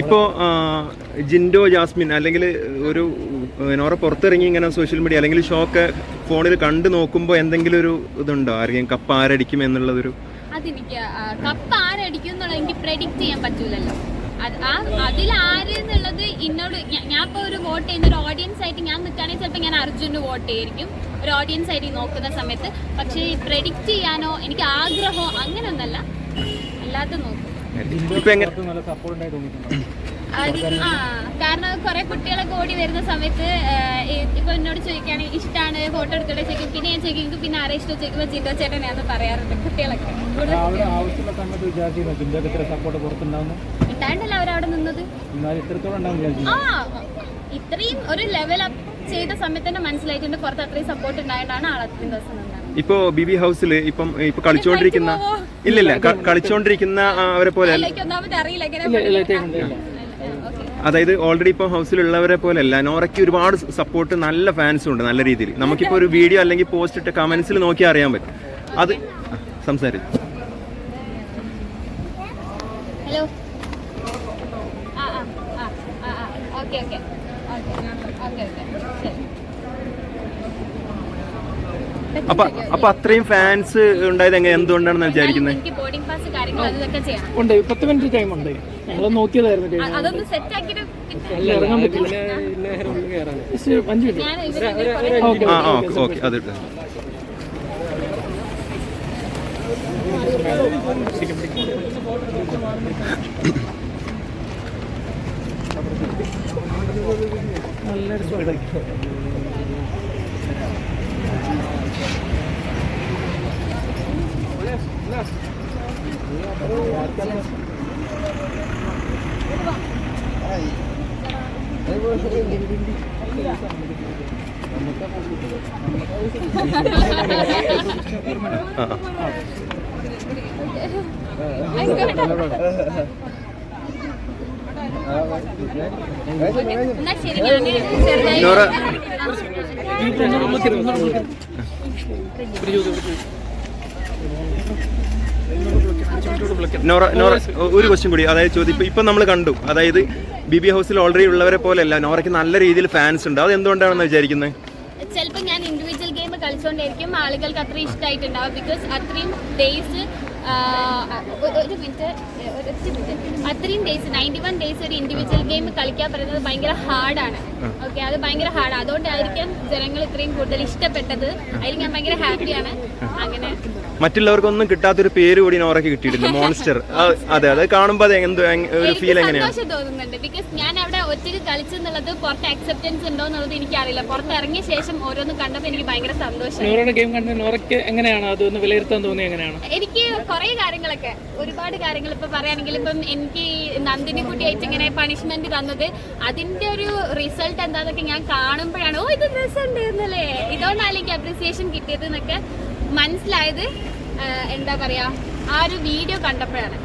ഇപ്പോൾ ജിൻഡോ ജാസ്മിൻ അല്ലെങ്കിൽ ഒരു നോറ പുറത്തിറങ്ങി ഇങ്ങനെ സോഷ്യൽ മീഡിയ അല്ലെങ്കിൽ ഷോക്ക് ഫോണിൽ കണ്ടു നോക്കുമ്പോൾ എന്തെങ്കിലും ഒരു ഇതുണ്ടോ? ആരെങ്കിലും കപ്പ് ആരടിക്കും എന്നുള്ളതൊരു അതെനിക്ക് കപ്പ് ആരടിക്കും എന്നുള്ളത് എനിക്ക് പ്രെഡിക്റ്റ് ചെയ്യാൻ പറ്റൂലല്ലോ. അതിൽ ആര് എന്നുള്ളത് എന്നോട് ഞാൻ ഇപ്പോൾ ഒരു വോട്ട് ചെയ്യുന്ന ഒരു ഓഡിയൻസ് ആയിട്ട് ഞാൻ നിൽക്കുകയാണെങ്കിൽ ചിലപ്പോൾ ഞാൻ അർജുന് വോട്ട് ചെയ്യായിരിക്കും ഒരു ഓഡിയൻസ് ആയിട്ട് നോക്കുന്ന സമയത്ത്. പക്ഷേ പ്രെഡിക്റ്റ് ചെയ്യാനോ എനിക്ക് ആഗ്രഹമോ അങ്ങനെയൊന്നല്ല. അല്ലാതെ നോക്കും. ഇപ്പൊ എങ്ങനെ? നല്ല സപ്പോർട്ട് ഉണ്ടായി തോന്നിയിട്ടുണ്ട്. ആ കാരണം കുറെ കുട്ടികളൊക്കെ ഓടി വരുന്ന സമയത്ത് ഇപ്പൊ എന്നോട് ചോദിക്കുകയാണെങ്കിൽ ഇഷ്ടമാണ് ഫോട്ടോ എടുക്കട്ടെ ചോദിക്കും. പിന്നെ ഞാൻ ചോദിക്കും "എനിക്ക് പിന്നെ ആരെ ഇഷ്ടം? ചോദിക്കുമ്പോൾ ജിൻഡോ ചേട്ടനെയാന്ന് പറയാറുണ്ട് കുട്ടികളൊക്കെ. ഉണ്ടായിട്ടല്ല അവരവിടെ നിന്നത്. ഇത്രയും ഒരു ലെവൽ അപ്പ് ചെയ്ത സമയത്ത് തന്നെ മനസ്സിലായിട്ടുണ്ട് പുറത്ത് അത്രയും സപ്പോർട്ട് ഉണ്ടായിട്ടാണ് ആൾ അത്രയും ദിവസം ഇപ്പൊ ബി ബി ഹൗസിൽ ഇപ്പം ഇപ്പൊ കളിച്ചുകൊണ്ടിരിക്കുന്ന ഇല്ലില്ല കളിച്ചോണ്ടിരിക്കുന്ന കളിച്ചുകൊണ്ടിരിക്കുന്ന അവരെ പോലെ അതായത് ഓൾറെഡി ഇപ്പൊ ഹൗസിലുള്ളവരെ പോലെ അല്ല നോറയ്ക്ക് ഒരുപാട് സപ്പോർട്ട് നല്ല ഫാൻസും ഉണ്ട് നല്ല രീതിയിൽ. നമുക്കിപ്പോൾ ഒരു വീഡിയോ അല്ലെങ്കിൽ പോസ്റ്റ് ഇട്ട് കമന്റ്സിൽ നോക്കി അറിയാൻ പറ്റും. അത് സംസാരിച്ചു. ഹലോ ആ ആ ആ ആ ആ ഓക്കെ ഓക്കെ. Okay okay. ശരി. അപ്പൊ അപ്പൊ അത്രയും ഫാൻസ് ഉണ്ടായത് എങ്ങനെ? എന്തുകൊണ്ടാണെന്ന് വിചാരിക്കുന്നത് എനിക്ക് ബോർഡിംഗ് പാസ് കാര്യങ്ങൾ അതൊക്കെ ചെയ്യണം ഉണ്ട് പത്ത് മിനിറ്റ് ടൈം ഉണ്ട്. നമ്മൾ നോക്കിയതായിരുന്നു അതൊന്ന് സെറ്റ് ആക്കിയിട്ട് അല്ല ഇറങ്ങാൻ പറ്റില്ല. ജസ്റ്റ് അഞ്ച് മിനിറ്റ് ഞാൻ ഇവരെ ഓക്കെ ആ ആ ഓക്കെ അത് ഇട്ട്. നല്ലൊരു ആ ആ. എന്നാ ശരി ഞാൻ ചെറുതായി ഒരു ക്വസ്റ്റ്യൻ കൂടി. അതായത് ചോദ്യം ഇപ്പൊ നമ്മൾ കണ്ടു. അതായത് ബി ബി ഹൗസിൽ ഓൾറെഡി ഉള്ളവരെ പോലെയല്ല. നോറയ്ക്ക് നല്ല രീതിയിൽ ഫാൻസ് ഉണ്ട്. അത് എന്തുകൊണ്ടാണെന്ന് വിചാരിക്കുന്നത് ചിലപ്പോൾ ഞാൻ ഇൻഡിവിജ്വൽ ഗെയിം കളിച്ചുകൊണ്ടിരിക്കും ആളുകൾക്ക് അത്രയും ഇഷ്ടമായിട്ടുണ്ടാവും ബിക്കോസ് അത്രയും ഡേയ്സ് ഒരു മിനിറ്റ് അത്രയും ഡേയ്സ് നയന്റി വൺ ഡേയ്സ് ഒരു ഇൻഡിവിജ്വൽ ഗെയിം കളിക്കാൻ പറയുന്നത് ഭയങ്കര ഹാർഡാണ് ഓക്കെ അത് ഭയങ്കര ഹാർഡ് അതുകൊണ്ടായിരിക്കും ജനങ്ങൾ ഇത്രയും കൂടുതൽ ഇഷ്ടപ്പെട്ടത്. അതിൽ ഞാൻ ഭയങ്കര ഹാപ്പിയാണ് അങ്ങനെ. മറ്റുള്ളവർക്കൊന്നും കിട്ടാത്തൊരു പേര് കൂടി നോറയ്ക്ക് കിട്ടിയിട്ടുണ്ട് മോൺസ്റ്റർ അതെ അത് കാണുമ്പോൾ അത് എന്തോ ഒരു ഫീൽ എങ്ങനെയാണ്? സന്തോഷം തോന്നുന്നുണ്ട്. ബിക്കോസ് ഞാൻ അവിടെ ഒറ്റയ്ക്ക് കളിച്ചെന്നുള്ളത് പുറത്ത് അക്സെപ്റ്റൻസ് ഉണ്ടോ എന്നുള്ളത് എനിക്കറിയില്ല. പുറത്തിറങ്ങിയ ശേഷം ഓരോന്ന് കണ്ടപ്പോൾ എനിക്ക് ഭയങ്കര സന്തോഷം. നോറയുടെ ഗെയിം കണ്ട് നോറയ്ക്ക് എങ്ങനെയാണ്? അതൊന്ന് വിലയിരുത്താൻ തോന്നി എങ്ങനെയാണ്? എനിക്ക് കുറേ കാര്യങ്ങളൊക്കെ ഒരുപാട് കാര്യങ്ങൾ ഇപ്പൊ പറയുകയാണെങ്കിൽ ഇപ്പം എനിക്ക് നന്ദിനി കുട്ടിയായിട്ട് ഇങ്ങനെ പണിഷ്മെന്റ് തന്നത് അതിന്റെ ഒരു റിസൾട്ട് എന്താന്നൊക്കെ ഞാൻ കാണുമ്പോഴാണ് ഓ ഇത് രസമുണ്ട് എന്നല്ലേ? ഇതുകൊണ്ടാണ് എനിക്ക് അപ്രിസിയേഷൻ കിട്ടിയത് എന്നൊക്കെ മനസ്സിലായത് എന്താ പറയുക ആ ഒരു വീഡിയോ കണ്ടപ്പോഴാണ്.